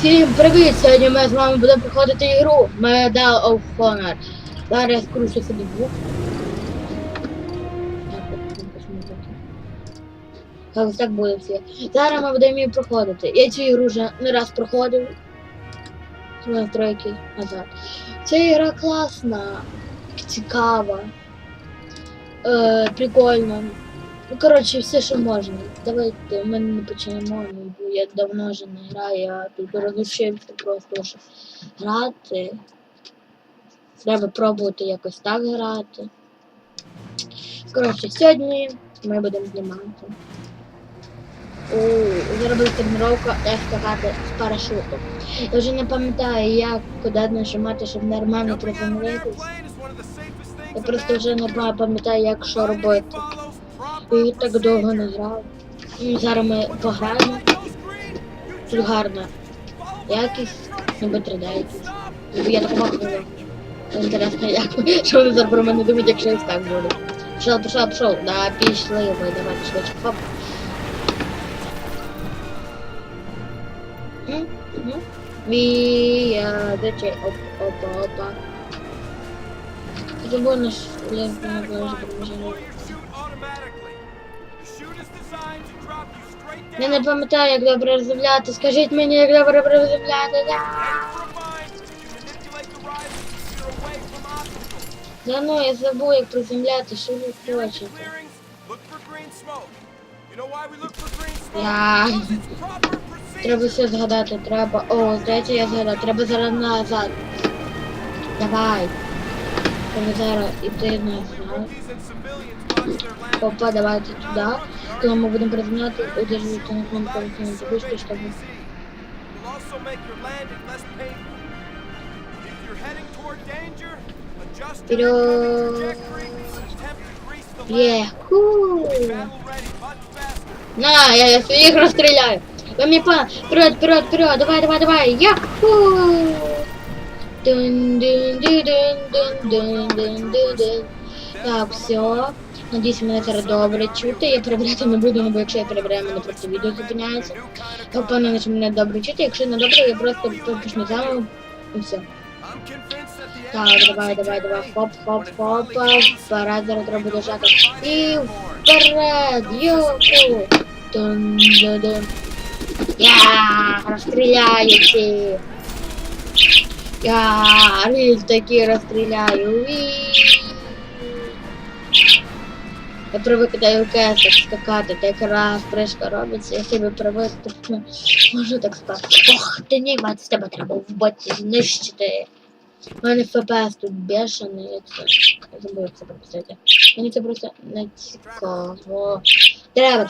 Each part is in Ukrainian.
Всім привіт! Сьогодні ми з вами будемо проходити ігру Medal of Honor. Зараз я скручу собі звук. Так, так буде все. Зараз ми будемо її проходити. Я цю ігру вже не раз проходив. Настройки назад. Ця ігра класна, цікава, е, прикольна. Ну, коротше, все, що можна. Давайте ми не почнемо, ну, бо я давно вже не граю, я тут розрушився просто що грати. Треба пробувати якось так грати. Коротше, сьогодні ми будемо знімати. Буде тренування, як скакати з парашутом. Я вже не пам'ятаю, як куди нажимати, щоб нормально приземлитись. Я просто вже не пам'ятаю, як що робити. І так довго не грав. Зараз ми пограємо. Тут гарна якість, ніби 3D якісь. Я так махнула. Інтересно, як що вони зараз про мене думають, якщо я так буду. Пішов, пішов, пішов. Да, пішли ви, давайте швидше. Хоп. Вія, де чай? Оп, опа, опа. Наш лент на ближче приміщення. Я не пам'ятаю, як добре розмовляти. Скажіть мені, як добре розмовляти. Да. Да ну, я забув, як приземляти, що ви хочете. Я... Треба все згадати, треба. О, здається, я згадав. Треба зараз назад. Давай. Треба зараз іти назад. Опа, давайте туда. Коли ми будемо приземляти, удержуйте на кнопку на adjust your Вперед. faster. На, я, я своїх розстріляю. Ви мені па... Вперед, вперед, вперед, давай, давай, давай. Яху! Дун, Так, все. Надіюсь, мене зараз добре чути. Я перебирати не буду, бо якщо я перебираю, мене просто відео зупиняється. Я впевнена, що мене добре чути. Якщо не добре, я просто почну заново і все. Так, давай, давай, давай, Хоп, хоп, хоп. вперед, зараз треба дожати. І вперед, йоку. Дун, дун, дун. Я розстріляю Я риль такі розстріляю. Уі. Привик до ЮКС скакати, так раз пришка робиться, я себе привик, ну, можу так сказати. Ох, ти німець, тебе треба вбити, знищити. У мене ФПС тут бешений, я це забув як це це просто не цікаво. Тревер,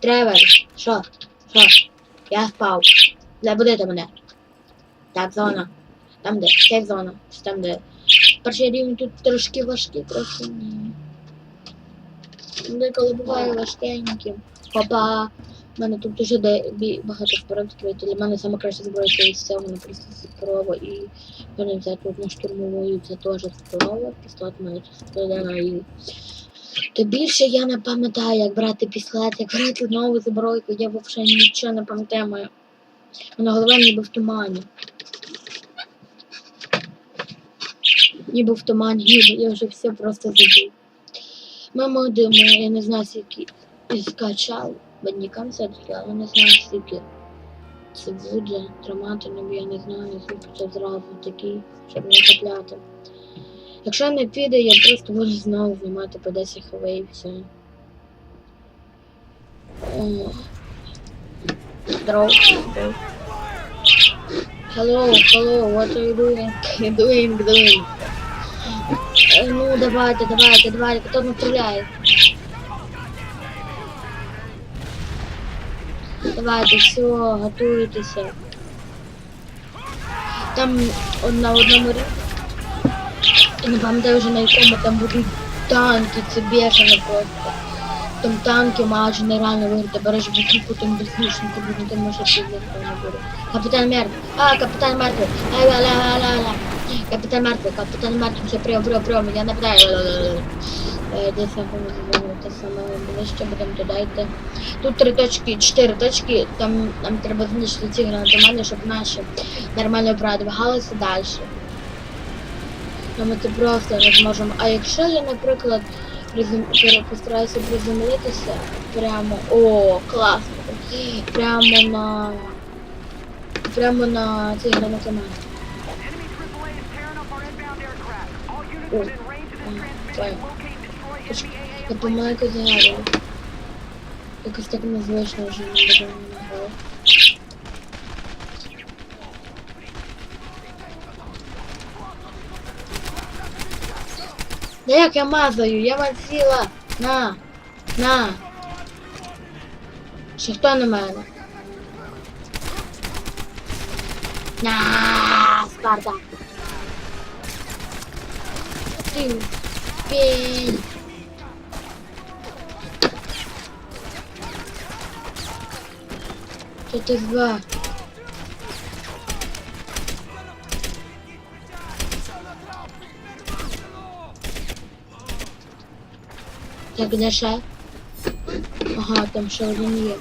Тревер, що? Що? Я спав. Забудете мене. Так, зона. Там де? Сейф зона. Там де. Перший рівень тут трошки важкий, трохи ні. Деколи буває важкеньким. Папа. У мене тут дуже багато спороб Для мене саме краще зброя це мене просто спроба і мене взяти тут на штурмовою, це теж спроба, пістолет мене і то більше я не пам'ятаю, як брати пістолет, як брати нову збройку, я взагалі нічого не пам'ятаю. Моя голова ніби в тумані. Ніби в тумані, ніби я вже все просто забув. Ми модимо, я не знаю, скільки скачав бандикам все-таки, але не знаю, скільки це буде тримати, ну я не знаю, скільки це зразу такий, щоб не купляти. Якщо не піде, я просто буду знову знімати по 10 хв і все. Здорово. Hello, hello, what are you doing? doing, doing. Ну, давайте, давайте, давайте, нас стріляє? Давайте, все, готуйтеся. Там он на одному рівні. Не пам'ятаю вже на якому там будуть танки, це бешено просто. Там танки майже нереально виграти, береш бутіку, там беззвучники будуть, там може ти не буде. Капітан Мерк. А, капітан Мерк. Ай, Капітан мертвий, капітан мертвий, все прийом, прийом, прийом, я нападаю. Е, Десь я те саме ближче, будемо йти. Тут три точки, чотири точки, там нам треба знищити ці гранатомани, щоб наші нормально продвигалися далі. Ну, ми це просто не зможемо. А якщо я, наприклад, призем... постараюся приземлитися прямо. О, класно! Прямо на. Прямо на цей гранатомет. Enemy AA Я якось згадую. Якось так незвично вже не нагадувати. Да як я мазаю? Я мазила! На! На! Ще хто на мене? На! Спарта! Пень! Що ти два? Так, де ще? Ага, там ще один є.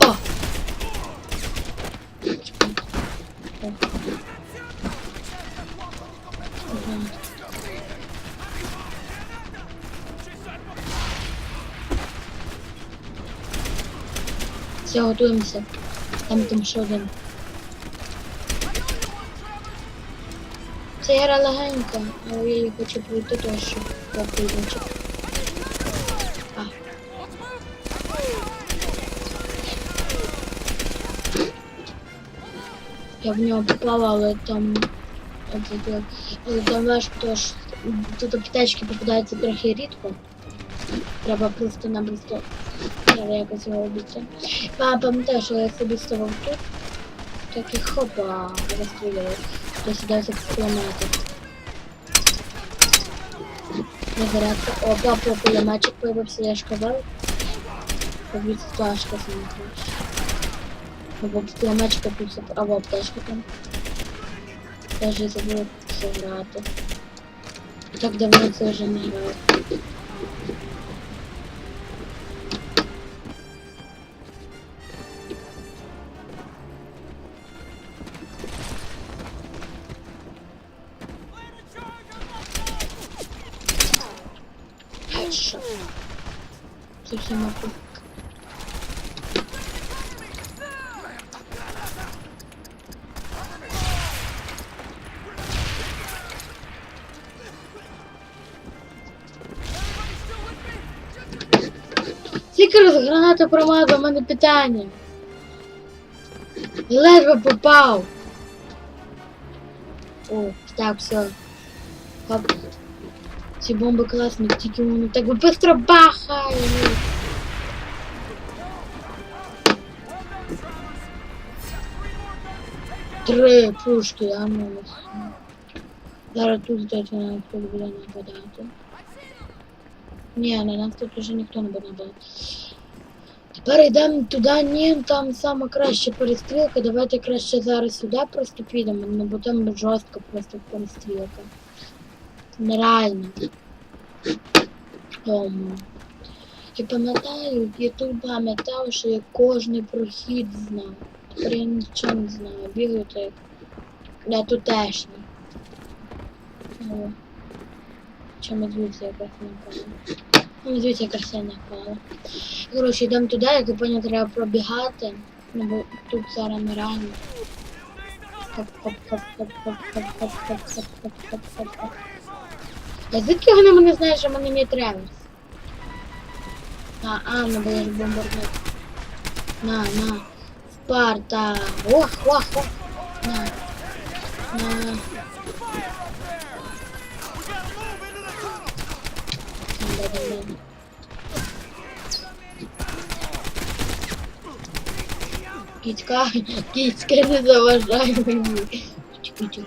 О. Ага. Все, готуємося. Там там ще один. Це гра легенька, але я її хочу пройти щоб поприймати. А. Я в нього попала, але там... от- Але там важко, тож тут аптечки попадаються трохи рідко. Треба просто-напросто Треба якось його робити. А, пам'ятаю, що я собі ставив тут. Так і хопа, розстрілював. То сюди з кулемета. Не зарядка. О, папа, кулеметчик появився, я ж казав. Побіг флешка саме краще. Або кулеметчика тут, або аптечка там. Теж я забув це грати. Так давно це вже не грав. дальше. Тут я могу. Сікер з гранати промазав, у мене питання. Ледве попав. О, так, все. Хоп. Ці бомби класні, тільки вони так быстро бахають. Три пушки, а ну. Зараз тут здається на хтось буде нападати. Ні, на нас тут вже ніхто не буде нападати. Тепер йдемо туди, ні, там сама краща перестрілка. Давайте краще зараз сюди просто підемо, ну бо там жорстка просто перестрілка. Нереально. Тому. Я пам'ятаю, я тут пам'ятав, що я кожний прохід знав. Тепер я нічого не знаю. Бігаю так. Я тутешній. О. Чи медвідь якась напала? Ну, медвідь якась я напала. Коротше, йдемо туди, як я поняв, треба пробігати. Ну, бо тут зараз нереально. Хоп-хоп-хоп-хоп-хоп-хоп-хоп-хоп-хоп-хоп-хоп. Я звідки вони мене знають, що мене не треба? А, а, ну я ж бомбардир. На, на. Спарта. Ох, ох, ох. На. На. Кітька, кітька не заважай мені. Кітю.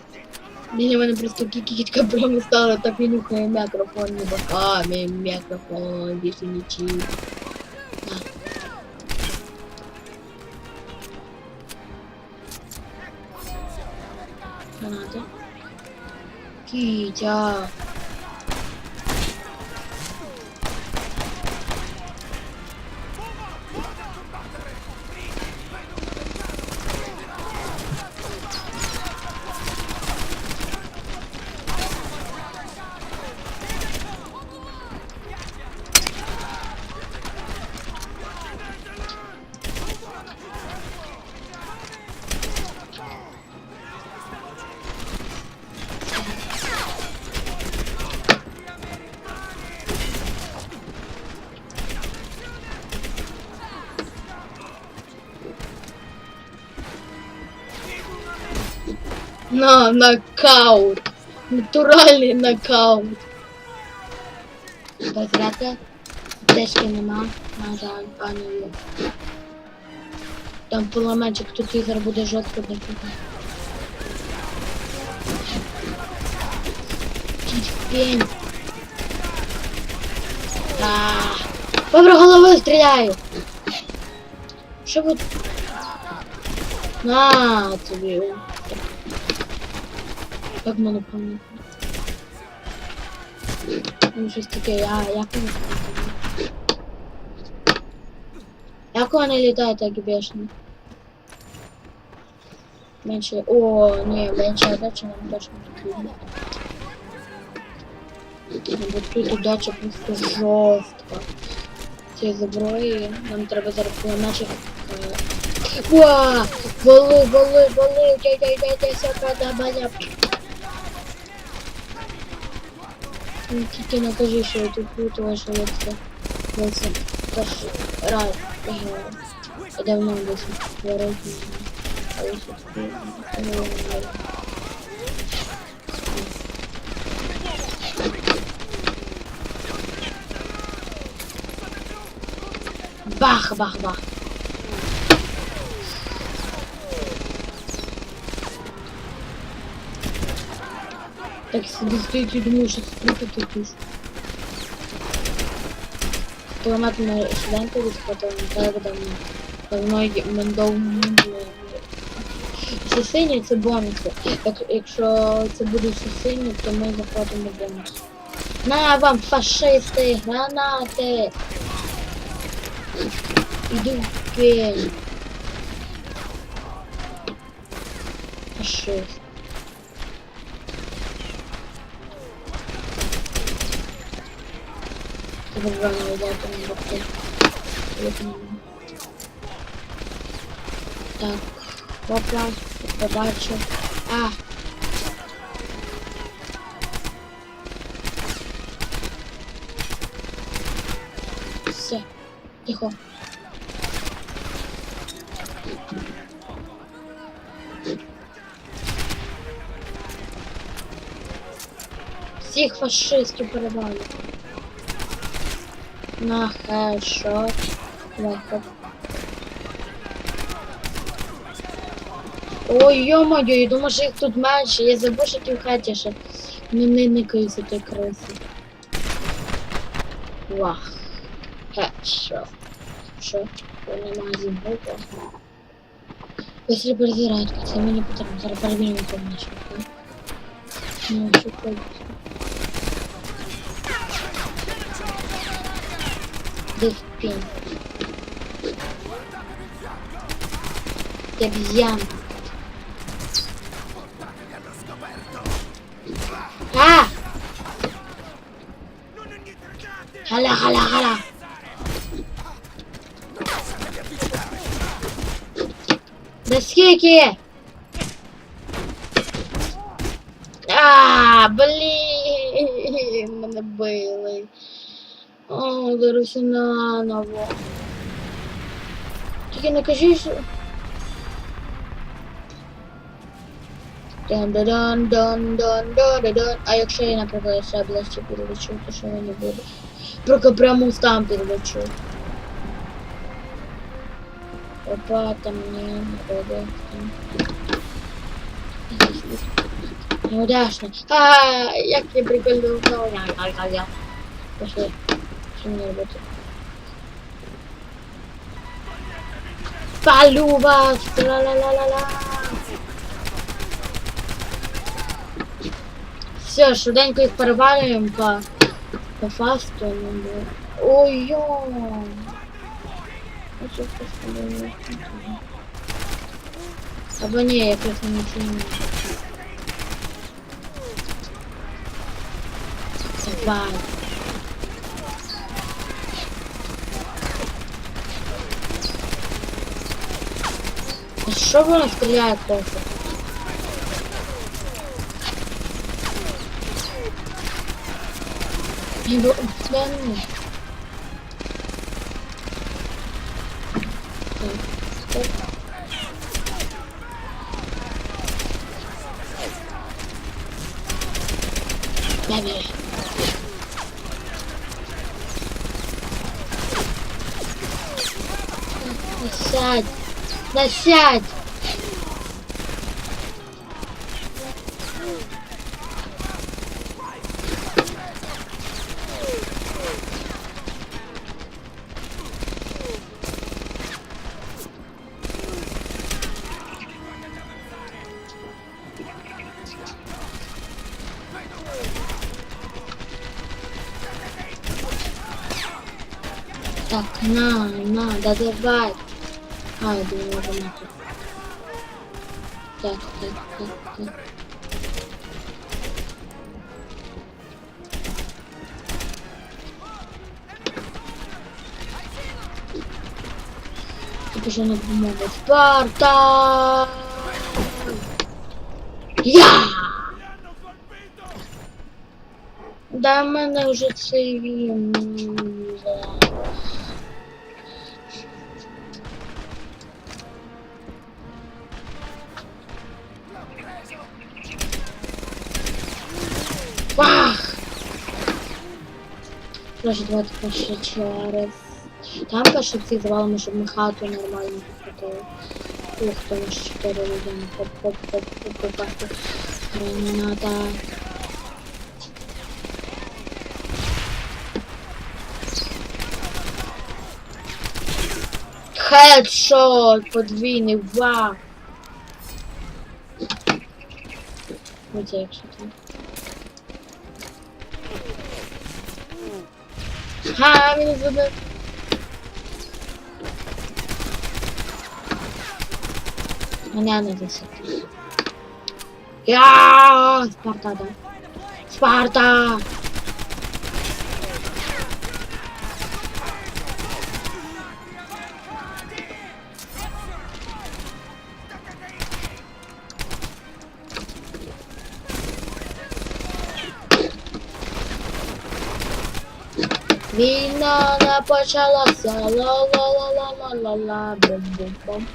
Для мене просто кікіть кабрами стало, так і нюхає мікрофон, не боками, мікрофон, більше нічим. Граната. Кітя. На, нокаут. Натуральний нокаут. Розряди. Дешки нема. На жаль, пані. Там пулеметчик тут ігор буде жорстко дефіга. Пень. Добре, головою стріляю. Що ви... На тобі. Як мене пам'ятаю. Ну, щось таке, я, як вони літають? Як вони літають, так бешено? Менше, о, ні, менше удачі нам точно. Ну, бо тут удача просто жорстка. Цієї зброї нам треба зараз пулеметчик. е, Уа! Вали, вали, вали, дядь, дядь, сяка, баля. Ну, Тільки не кажи, що я тут плутала, що я це десь перший раз грала. Я давно десь творив. Але все-таки не знаю. Бах, бах, бах. Так стоїть і думаю, що це тут якийсь. Поламати на швиденько відхватив, треба там давно мендов Все сині це бонуси. Як, якщо це все сині, то ми захватимо бонус. На вам фашисти, гранати! Іду в пень. Фашист. Забрали дати на боку. Так, опа, побачив. А! Все, тихо. Всіх фашистів перебали На хедшот. Легко. Ой, ё-моё, я думаю, що їх тут менше. Я забув, що ті в хаті ще не, не никаються той криси. Вах. Хедшот. Що? Нема звуку. Быстро перезарядка, це мені потрібно. Зараз перевіримо повністю. Ну, що ходить. Десь пень. Обезьян. А! Hala, hala, hala. Да скільки? А, блін, мене били. О, зараз наново. Тільки не кажи, що... дан дан дан дан дан дан дан А якщо я, наприклад, ще ближче перелечу, то що я не буду? Поки прямо там перелечу. Опа, там не ходить. Неудачно. А, як я прикольно узнал. Пошли. Что мне работает? Палю вас! Ла-ла-ла-ла-ла! Все, швиденько їх перевалюємо по, по фасту. ну, бо- Ой-йо! А що це з тобою? Або ні, якраз не нічого не. Давай. А що воно стріляє просто? Ну. Так, так. Бебі. Да сядь. Да сядь. Так, на, на, да давай. А, я думаю, уже на тут. Так, так, так, так. Тут уже на допомогу. Спарта! Я! Да, в Прошу, давайте перше через. Там перше ці завалимо, щоб ми хату нормально покрутили. Ух, там аж чотири людини. Хоп, хоп, хоп, хоп, хоп, хоп, хоп. Граната. Хедшот подвійний, вау! Оце якщо там. Ха, він забив. Мене не засипав. Я Спарта, да. Спарта! Війна не почалася, ла-ла-ла-ла-ла-ла-ла, бум-бум-бум.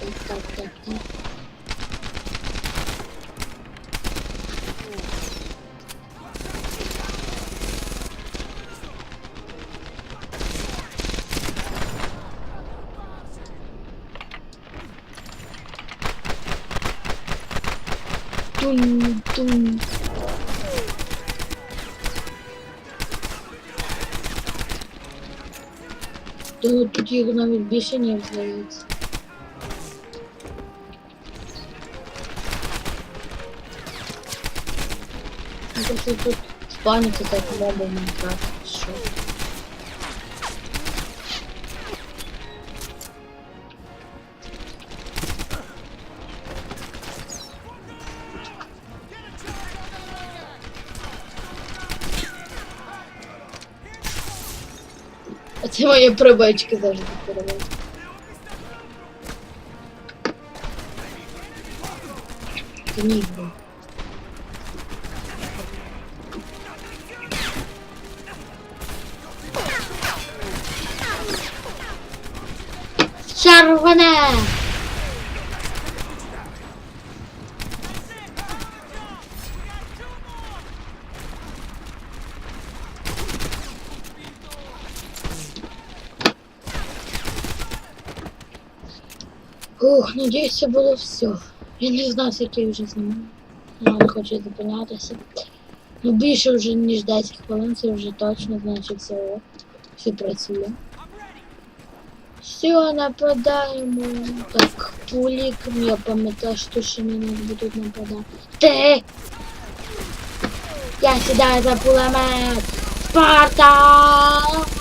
Так, так, так, так. Тун-тун. Тут, тут їх навіть більше не здається. Ну, Просто тут спавниться так моби в Це мої прибачки завжди переводять. Це ні, блін. Червоне! Ух, надіюсь, це було все. Я не знаю, скільки я вже знімаю. Я не хочу зупинятися. Ну більше вже ніж 10 хвилин, це вже точно, значить все, все працює. Все, нападаємо. Так, пулік, я пам'ятаю, що ще нас будуть нападати. Я сідаю за пулемет. Спарта!